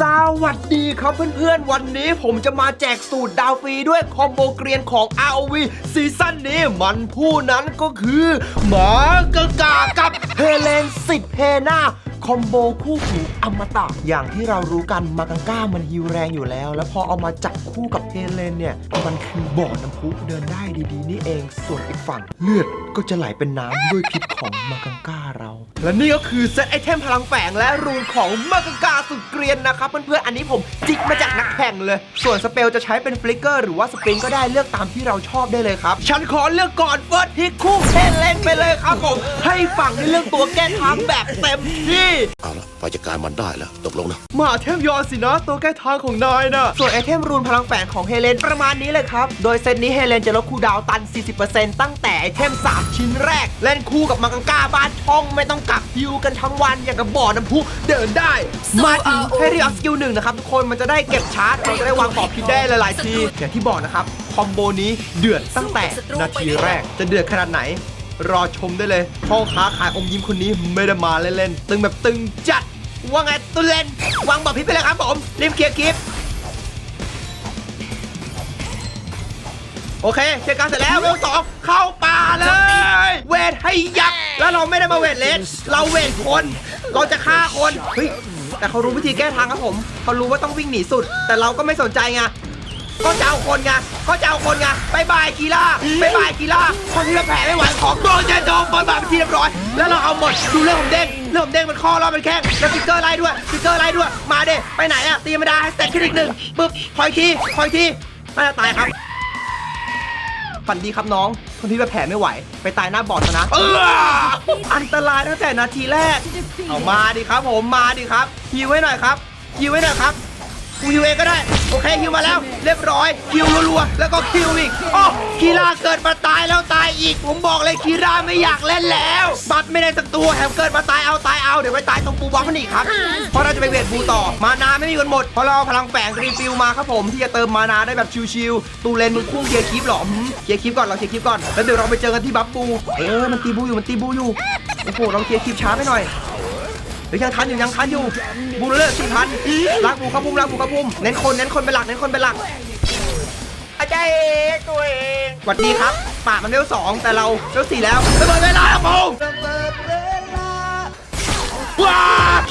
สวัสดีครับเพื่อนๆ วันนี้ผมจะมาแจกสูตรดาวฟรีด้วยคอมโบเกรียนของ ROV ซีซั่นนี้มันผู้นั้นก็คือ หมากะกากับเฮเลนสิบเพนา คอมโบคู่หูอมตะ อย่างที่เรารู้กันมากังก้ามันฮิวแรงอยู่แล้ว แล้วพอเอามาจับคู่กับเฮเลนเนี่ย มันคือบ่อน้ำพุเดินได้ดีๆ นี่เอง ส่วนอีกฝั่ง เลือดก็จะไหลเป็นน้ำด้วยพิษของมากังก้าเรา และนี่ก็คือเซตไอเทมพลังแฝงและรูนของมากังกาสุดเกรียนนะครับเพื่อนๆอันนี้ผมจิกมาจากนักแข่งเลย ส่วนสเปลจะใช้เป็นฟลิกเกอร์หรือว่าสปริงก็ได้เลือกตามที่เราชอบได้เลยครับฉันขอเลือกก่อนเฟิร์สทิกคู่เฮเลนไปเลยครับผมให้ฝั่งได้เลือกตัวแก้ทางแบบเต็มที่เอาละพอจัดการมันได้แล้วตกลงนะมาเทมยอนสินะตัวแก้ทางของนายนะส่วนไอเทมรูนพลังแฝงของเฮเลนประมาณนี้เลยครับ โดยเซตนี้เฮเลนจะลดคูลดาวน์ตัน 40%ตั้งแต่ไอเทม 3 ชิ้นแรก เล่นคู่กับมังกรกาบ้านช่องไม่ต้องกักฮิวกันทั้งวันอย่างกับบ่อน้ำพุเดินได้ มาถึงให้รีออฟสกิลหนึ่งนะครับทุกคนมันจะได้เก็บชาร์จเราจะได้วางปอบพิษได้หลายๆทีอย่างที่บอกนะครับคอมโบนี้เดือดตั้งแต่นาทีแรก จะเดือดขนาดไหน รอชมได้เลยพ่อค้าขายอมยิ้มคนนี้ไม่ได้มาเล่นๆตึงแบบตึงจัดว่าไงตุเลนวางบอกพิษไปเลยครับผมรีบเคลียร์คลิปโอเคเคลียร์การเสร็จแล้วเวลสองเข้าป่าเลย เวทให้ยับแล้วเราไม่ได้มาเวทเลนเราเวทคน เราจะฆ่าคนเฮ้ยแต่เขารู้วิธีแก้ทางครับผม เขารู้ว่าต้องวิ่งหนีสุด แต่เราก็ไม่สนใจไง ก็จะเอาคนไงก็จะเอาคนไงบายบายกีฬาบายบายกีฬาคนที่เราแผลไม่ไหวของโดนเจโจมบอลบาไปนที่เรียบร้อย แล้วเราเอาหมดดูเรื่องของเด้งเรื่องของเด้งมันข้อรอบเป็นแข้งแล้วฟิกเกอร์ไล่ด้วยฟิกเกอร์ไล่ด้วยมาเด้ไปไหนอะตีไม่ได้ให้สเต็ปขึ้นอีกหนึ่งปึ๊บคอยทีคอยทีน่าจะตายครับฝันดีครับน้อง คนที่แบบแผลไม่ไหว ไปตายหน้าบอดซะนะ เอออันตรายตั้งแต่นาทีแรก เอามาดิครับผม มาดิครับฮิวไว้หน่อยครับฮิวไว้หน่อยครับ กูฮิวเองก็ได้ โอเคฮิวมาแล้ว เรียบร้อยฮิวรัวๆแล้วก็คิวอีกอ๋อคีราเกิดมาตายแล้วตายอีก ผมบอกเลยคีราไม่อยากเล่นแล้ว บัตรไม่ได้สักตัวแถมเกิดมาตายเอาตายเอาเดี๋ยวไปตายตรงปูบอมมันอีกครับเพราะเราจะไปเวทบูต่อ มานาไม่มีกันหมดเพราะเราเอาพลังแฝงรีฟิลมาครับผมที่จะเติมมานาได้แบบชิวๆตูเลนมึงพุ่งเคลียร์คลิปหรอเคลียร์คลิปก่อนเราเคลียร์คลิปก่อนแล้วเดี๋ยวเราไปเจอกันที่บัฟบูเออมันตีบูอยู่มันตีบูอยู่โอ้โหเราเคลียร์คลิปช้าไปหน่อย เดี๋ยวยังทันอยู่ยังทันอยู่บูเลือดสี่พันลากบูเข้าพุ่มลากบูเข้าพุ่มเน้นคนเน้นคนเป็นหลักเน้นคนเป็นหลักอาจารย์เอกตัวเองสวัสดีครับป่ามันเวลสองแต่เราเวลสี่แล้วระเบิดเวลาครับผมว้า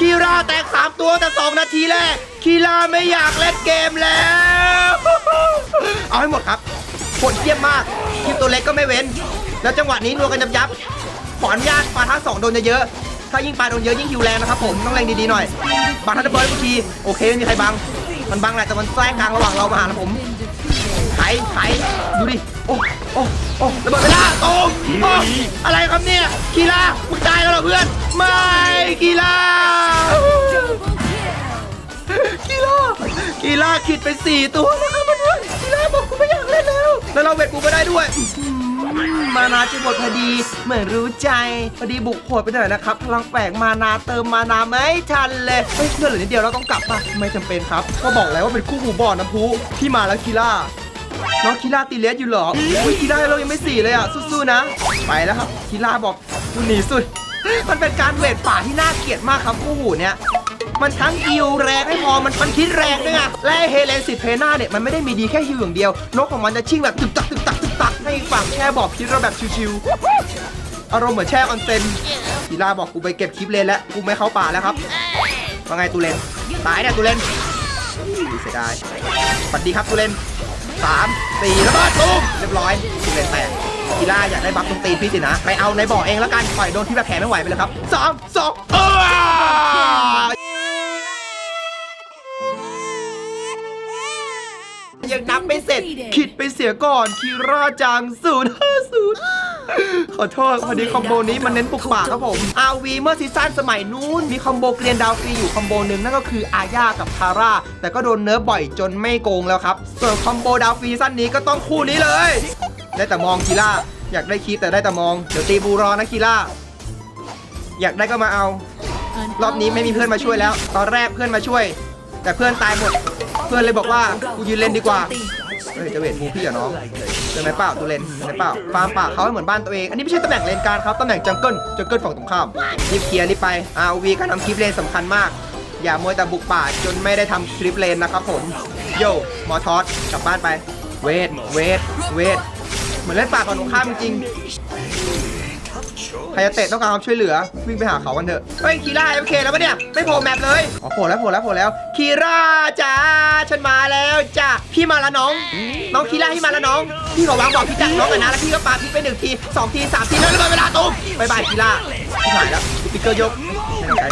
คีราแตกสามตัวแต่สองนาทีแรกคีราไม่อยากเล่นเกมแล้ว เอาให้หมดครับผลเยี่ยมมากทีมตัวเล็กก็ไม่เว้น แล้วจังหวะนี้นัวกันยับยับขออนุญาตปาทั้งสองโดนเยอะๆ ถ้ายิ่งปาโดนเยอะยิ่งหิวแรงนะครับผมต้องแรงดีๆหน่อยบาทันเดอร์เบิร์ดเมื่อกี้โอเคไม่มีใครบัง มันบังแหละแต่มันแทรกกลางระหว่างเรามาหาแล้วผมไถไถดูดิโอ้โอ้โอ้ระเบิดเวลาตรงโอ้อะไรครับเนี่ยกีฬามึงตายแล้วเหรอเพื่อนไม่กีฬากีฬากีฬาคิดไปสี่ตัวนะครับเพื่อนกีฬาบอกกูไม่อยากเล่นแล้ว แล้วเราเวทกูไม่ได้ด้วย มานาจะหมดพอดี เหมือนรู้ใจพอดีบุกโหดไปหน่อยนะครับ พลังแฝงมานาเติมมานาไม่ทันเลยเฮ้ยเพื่อนเหลือนิดเดียวเราต้องกลับป่ะไม่จำเป็นครับ ก็บอกแล้วว่าเป็นคู่หูบ่อน้ำพุที่มาแล้วกีฬาน้องกีฬาตีเลสอยู่หรออุ้ยกีฬาเรายังไม่สี่เลยอะสู้ๆนะ ไปแล้วครับกีฬาบอกกูหนีสุด มันเป็นการเวทป่าที่น่าเกลียดมากครับคู่หูเนี้ยมันทั้งฮิวแรงให้พอมันมันคิดแรงด้วยไงและเฮเลนสิเพน่าเนี่ยมันไม่ได้มีดีแค่ฮิวอย่างเดียวนกของมันจะชิ่งแบบตึกตักตึกตักตึก ให้อีกฝั่งแช่บอกคิดเราแบบชิวๆอารมณ์เหมือนแช่ออนเซนทีลาบอกกูไปเก็บคลิปเลนแล้วกูไม่เข้าป่าแล้วครับว่าไงตูเลนตายเนี่ยตูเลนเสียดายสวัสดีครับตูเลนสามสี่ระเบิดตูมเรียบร้อยตูเลนแตกทีล่าอยากได้บัฟตรงตีนพี่สินะไปเอาในบ่อเองแล้วกันปล่อยโดนที่แบบแผลไม่ไหวไปเลยครับสามสองเออ ยังนับไม่เสร็จคิดไปเสียก่อนคีราจังศูนย์ห้าศูนย์ขอโทษพอดีคอมโบนี้มันเน้นปลุกปากครับผม RV เมื่อซีซั่นสมัยนู้น มีคอมโบเกรียนดาวฟรีอยู่คอมโบหนึ่งนั่นก็คืออาญากับทาร่า แต่ก็โดนเนิร์ฟบ่อยจนไม่โกงแล้วครับ ส่วนคอมโบดาวฟรีซีซั่นนี้ก็ต้องคู่นี้เลย ได้แต่มองคีร่าอยากได้คลิปแต่ได้แต่มอง เดี๋ยวตีบูรอนะคีร่าอยากได้ก็มาเอา รอบนี้ไม่มีเพื่อนมาช่วยแล้ว ตอนแรกเพื่อนมาช่วย แต่เพื่อนตายหมด เพื่อนเลยบอกว่ากูยืนเล่นดีกว่าเฮ้ยจะเวทมูพี่เหรอน้องเจอไหมเปล่าตัวเลนเจอไหมเปล่าฟาร์มป่าเขาให้เหมือนบ้านตัวเองอันนี้ไม่ใช่ตำแหน่งเลนการครับตำแหน่งจังเกิลจังเกิลฝั่งตรงข้ามรีบเคลียร์รีบไป RV การทำคลิปเลนสำคัญมาก อย่ามัวแต่บุกป่าจนไม่ได้ทำคลิปเลนนะครับผมโย่มอทอสกลับบ้านไป เวทเวทเวทเหมือนเล่นป่าก่อนตรงข้ามจริง ใครจะเตะต้องการความช่วยเหลือ วิ่งไปหาเขากันเถอะเฮ้ยคีร่าเอฟเคแล้วปะเนี่ยไม่โผล่แมปเลยอ๋อโผล่แล้วโผล่แล้วโผล่แล้วคีร่าจ้าฉันมาแล้วจ้าพี่มาแล้วน้อง น้องคีร่าพี่มาแล้วน้องพี่ขอวางบอกพี่จักน้องกันนะแล้วพี่ก็ปาพี่ไปหนึ่งทีสองทีสามทีแล้วระเบิดเวลาตุ้มบายบายคีร่าพี่หายแล้วสปิกเกอร์ยกไม่ต้องไกล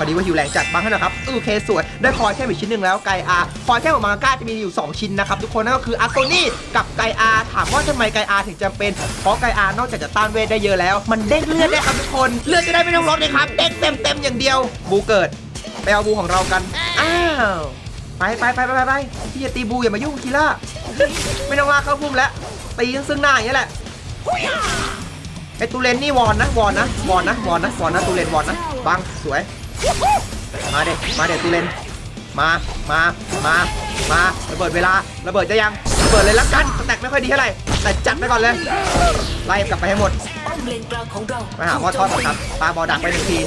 พอดีว่าหิวแรงจัดบ้างให้นะครับโอเคสวยได้คอยแค่อีกชิ้นหนึ่งแล้วไกอาคอยแค่ของมังก้าจะมีอยู่ 2 ชิ้นนะครับทุกคนนั่นก็คืออาโตนี่กับไกอาถามว่าทำไมไกอาถึงจำเป็นเพราะไกอานอกจากจะต้านเวทได้เยอะแล้ว มันเด้งเลือดได้ครับทุกคนเลือดจะได้ไม่ต้องลดเลยครับเด้งเต็มเต็มๆอย่างเดียว บูเกิดไปเอาบูของเรากันอ้าวไปไปไปไปไปไปพี่จะตีบูอย่ามายุ่งคีล่าไม่ต้องลากเข้าพุ่มแล้วตีซึ่งหน้าอย่างนี้แหละไอตูเลนนี่วอนนะวอนนะวอนนะวอนนะวอนนะตูเลนวอนนะบังสวย มาเด็กมาเด็กตูเลนมามามามาระเบิดเวลาระเบิดจะยังระเบิดเลยละกันแตกไม่ค่อยดีเท่าไหร่แต่จัดไปก่อนเลยไล่กลับไปให้หมดมางของเราหามอทอสก่อนครับปาบอดักไปหนึ่งที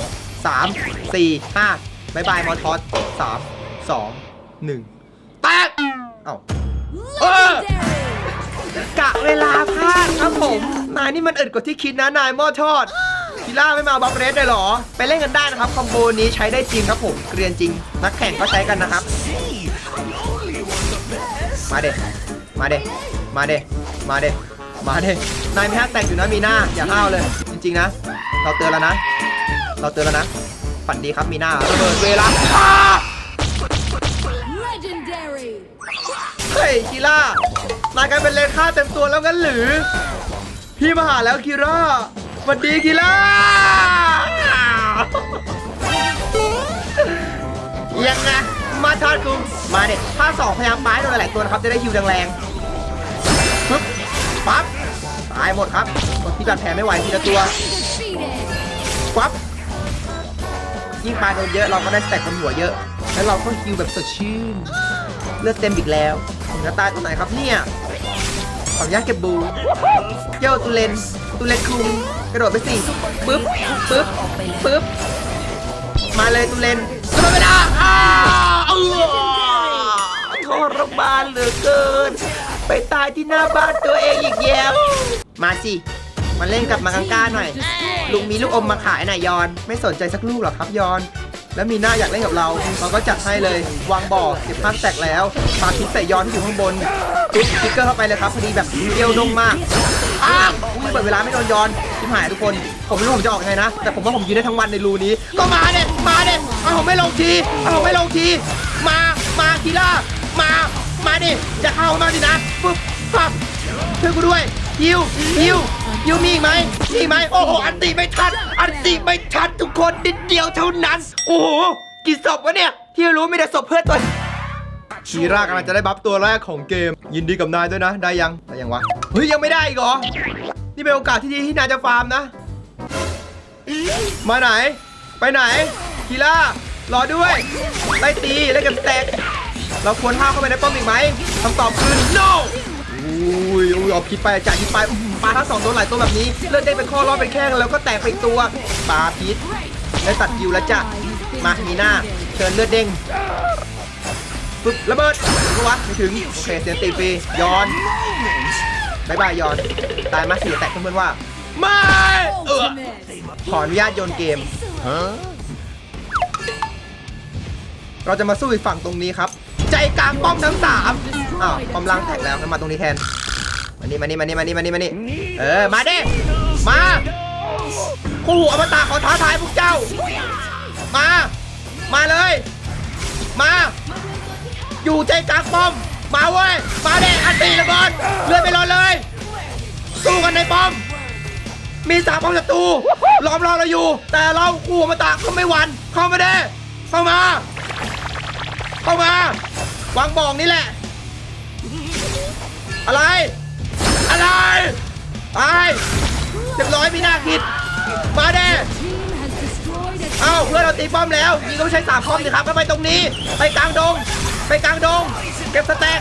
สามสี่ห้าบายบายมอทอสสามสองหนึ่งแตกเอ้าเออกะเวลาพลาดครับผม นายนี่มันอึดกว่าที่คิดนะนายหม้อทอด คีล่าไม่มาบัฟเรสเลยเหรอ ไปเล่นกันได้นะครับ คอมโบนี้ใช้ได้จริงครับผมเกรียนจริง นักแข่งก็ใช้กันนะครับ มาเด็มาเด็มาเด็มาเด็มาเด็นายมีห้าแต่งอยู่นะมีหน้า อย่าห้าวเลย จริง ๆ นะ เราเตือนแล้วนะ เราเตือนแล้วนะ ฝันดีครับมีหน้าระเบิดเวลาอ้า Legendary! เฮ้ยคีร่านายกลายเป็นเลนค่าเต็มตัวแล้วงั้นหรือ พี่มาหาแล้วคีร่า สวัสดีคีร่ายังไงมาทอดคุมมาเด็ดถ้าสองพยายามป้ายโดนหลายตัวนะครับ จะได้ฮิวแรงๆปึ๊บปั๊บตายหมดครับกดพี่จัดแผลไม่ไหวทีละตัวปั๊บยิ่งปลาโดนเยอะเราก็ได้สแต็กบนหัวเยอะ แล้วเราก็ฮิวแบบสดชื่น เลือดเต็มอีกแล้วผมจะตายตรงไหนครับเนี่ยขออนุญาตเก็บบูเย้าตุเลนตุเลนคุง กระโดดไปสิปึ๊บปึ๊บปึ๊บมาเลยตุเลนกระโดดไปได้อ้าวเออทรมานเหลือเกิน ไปตายที่หน้าบ้านตัวเองอีกแล้วมาสิมาเล่นกับมังก้าหน่อย ลุงมีลูกอมมาขายหน่อยยอน ไม่สนใจสักลูกหรอครับยอน แล้วมีหน้าอยากเล่นกับเรา เราก็จัดให้เลย วางบ่อเก็บภาพแตกแล้วปาพิษใส่ยอนที่อยู่ข้างบนปุ๊บสติ๊กเกอร์เข้าไปเลยครับพอดีแบบเดียวดงมากอ้าวอุ้ยเปิดเวลาไม่โดนยอน ทิมหายทุกคน ผมไม่รู้ผมจะออกยังไงนะ แต่ผมว่าผมยืนได้ทั้งวันในรูนี้ ก็มาเด็มาเด็เอาผมไม่ลงทีเอาผมไม่ลงที มา มาคีล่า มา มาดิจะเข้ามาดินะปุ๊บปั๊บช่วยกูด้วยฮิวฮิวฮิวมีอีกไหมมีอีกไหมโอ้โห อันติไม่ทัน อันติไม่ทันทุกคนนิดเดียวเท่านั้น โอ้โห กี่ศพวะเนี่ย ที่รู้มีแต่ศพเพื่อนตัวชีรากำลังจะได้บัฟตัวแรกของเกม ยินดีกับนายด้วยนะ ได้ยัง ได้ยังวะ เฮ้ย ยังไม่ได้อีกเหรอ นี่เป็นโอกาสที่ดีที่นายจะฟาร์มนะ มาไหน ไปไหนคีล่ารอด้วยไล่ตีไล่กับสแตก เราควรห้าวเข้าไปในป้อมอีกไหมคำตอบคือ no อุ้ยอุ้ยเอาพิษไปจ่ายพิษไปปลาทั้งสองโดนหลายตัวแบบนี้ เลือดเด้งเป็นข้อรอบเป็นแข้งแล้วก็แตกไปอีกตัวปลาพิษได้ตัดยิวแล้วจ้ะมามีหน้าเชิญเลือดเด้งปึ๊บระเบิดถึงปะวะไม่ถึงโอเคเสียตีฟรีย้อน บายบายยอน ตายมาสียแตกเพื่อนๆว่า ไม่เออขออนุญาตโยนเกม เราจะมาสู้อีกฝั่งตรงนี้ครับ ใจกลางป้อมทั้งสามอ้าวป้อมล่างแตกแล้วงั้นมาตรงนี้แทน มานี่มานี่มานี่มานี่มานี่มานี่เออ มาดิมาคู่หูอมตะขอท้าทายพวกเจ้า มา มาเลย มา อยู่ใจกลางป้อม มาเว้ย มาเด็อันตีระเบิดเลื่อนไปรอเลย สู้กันในป้อม มีสามป้อมศัตรูล้อมรอเราอยู่ แต่เราคู่มาตะก็ไม่หวั่นเข้ามาเด้เข้ามา เข้ามาวางบ่องนี่แหละ อะไร อะไรไปเรียบร้อยมีหน้าคิด มาเด้เอ้าเพื่อนเราตีป้อมแล้วยิงก็ไม่ใช้สามป้อมสิครับก็ไปตรงนี้ ไปกลางดง ไปกลางดง เก็บสแต็ก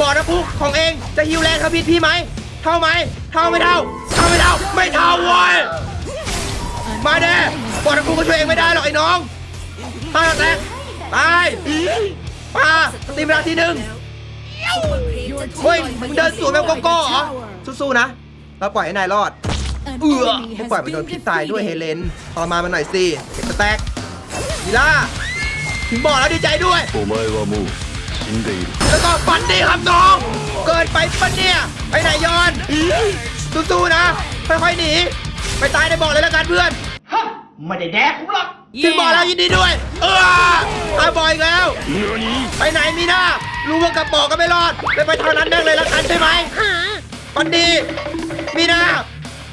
บ่อน้ำพุของเองจะฮิวแรงครับพี่พี่ไหมเท่าไหมเท่าไม่เท่าเท่าไม่เท่าไม่เท่าเว้ยมาเด้บ่อน้ำพุก็ช่วยเองไม่ได้หรอกไอ้น้องมาแตกตายปาตีมวลาทีหนึ่งเฮ้ยมึงเดินสวนแบบโกโก้เหรอสู้ๆนะเราปล่อยให้นายรอดเอือไม่ปล่อยมันโดนพิษตายด้วยเฮเลนทรมานมันหน่อยสิเก็บสแต็กดีล่าถึงบอกแล้วดีใจด้วยโอ้ไม่ว่ามูิ้งดี แล้วก็ฝันดีครับน้อง เกินไปปะเนี่ย ไปไหนยอนสู้ๆนะ ค่อยๆหนี ไปตายในบ่อเลยละกันเพื่อนไม่ได้แดกกูหรอกถึงบ่อแล้วยินดีด้วย เออตายบ่อยแล้ว ไปไหนมีหน้า รู้ว่ากระบอกก็ไม่รอดไปไปเท่านั้นแม่งเลยละกันใช่ไหมปันดี มีหน้า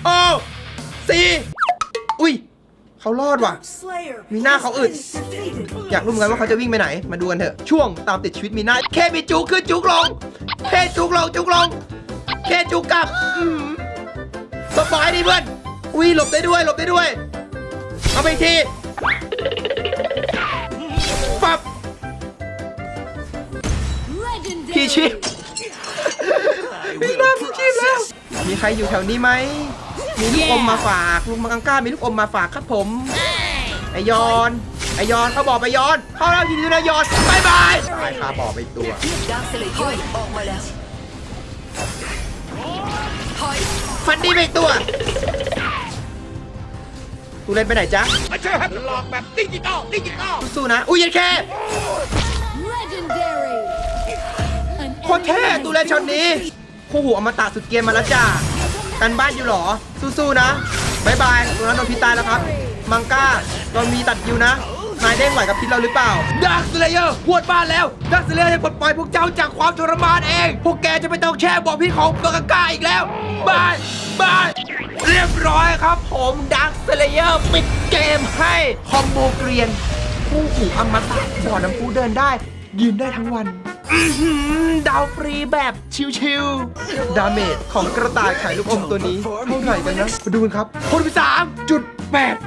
โอ้สี่อุ้ย เขารอดว่ะ มีหน้าเขาอึด อยากรู้เหมือนกันว่าเขาจะวิ่งไปไหน มาดูกันเถอะ ช่วงตามติดชีวิตมีหน้า เคมีจุกขึ้นจุกลง เคจุกลงจุกลง เคจุกกลับอืมสบายดีเพื่อนอุ้ยหลบได้ด้วยหลบได้ด้วย เอาไปอีกทีปับพี่ชีพ Legendary. พี่หน้าพี่ชีพแล้ว มีใครอยู่แถวนี้ไหม มีลูกอมมาฝากลุงมังก้ามีลูกอมมาฝากครับผมไอยอนไอยอนเขาบอกไปยอน เข้าแล้วทีนี้นะยอนบายบายตายคาบอกไปอีกตัวดักสเลเยอร์ออกมาแล้วฟันดีไปอีกตัวตูเล่นไปไหนจ๊ะหลอกแบบดิจิตอลดิจิตอลสู้ๆนะ อุ้ยยันแค่ Legendary. An โคตรเท่ enemy has ตูเล่นช็อต been นี้ defeated. คู่หูอมตะสุดเกรียนมาแล้วจ้า กันบ้านอยู่หรอ สู้ๆนะบายบายตรงนั้นโดนพิษตายแล้วครับ มังก้าเรามีตัดยิวนะ นายเด้งไหวกับพิษเราหรือเปล่าดาร์คสเลเยอร์พวดบ้านแล้วดาร์คสเลเยอร์จะปลดปล่อยพวกเจ้าจากความทรมานเอง พวกแกจะไม่ต้องแช่บ่อพิษของมังก้าอีกแล้วบายบายเรียบร้อยครับ ผมดาร์คสเลเยอร์ปิดเกมให้คอมโบเกรียนคู่หูอมตะบ่อน้ำพุเดินได้ ยืนได้ทั้งวัน ดาวฟรีแบบชิวๆ ดาเมจของกระต่ายไข่ลูกอมตัวนี้เท่าไหร่กันนะ มาดูกันครับคนที่สามจุด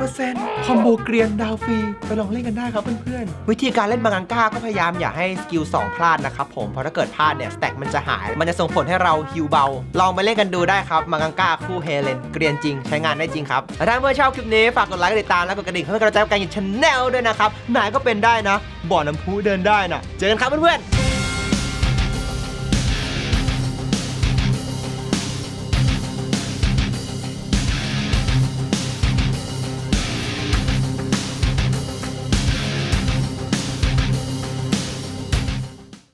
8%คอมโบเกรียนดาวฟรีไปลองเล่นกันได้ครับเพื่อนๆ วิธีการเล่นบางังก้าก็พยายามอย่าให้สกิล2พลาดนะครับผม เพราะถ้าเกิดพลาดเนี่ย สแต็กมันจะหาย มันจะส่งผลให้เราฮิวเบา ลองไปเล่นกันดูได้ครับบางังก้าคู่เฮเลนเกรียนจริงใช้งานได้จริงครับและถ้าเมื่อชอบคลิปนี้ฝากกดไลค์กดติดตามและกดกระดิ่งเพื่อกำลังใจให้กับการยินชแนลด้วยนะครับนายก็เป็นได้นะบ่อน้ำพุเดินได้นะเจอกันครับเพื่อนๆ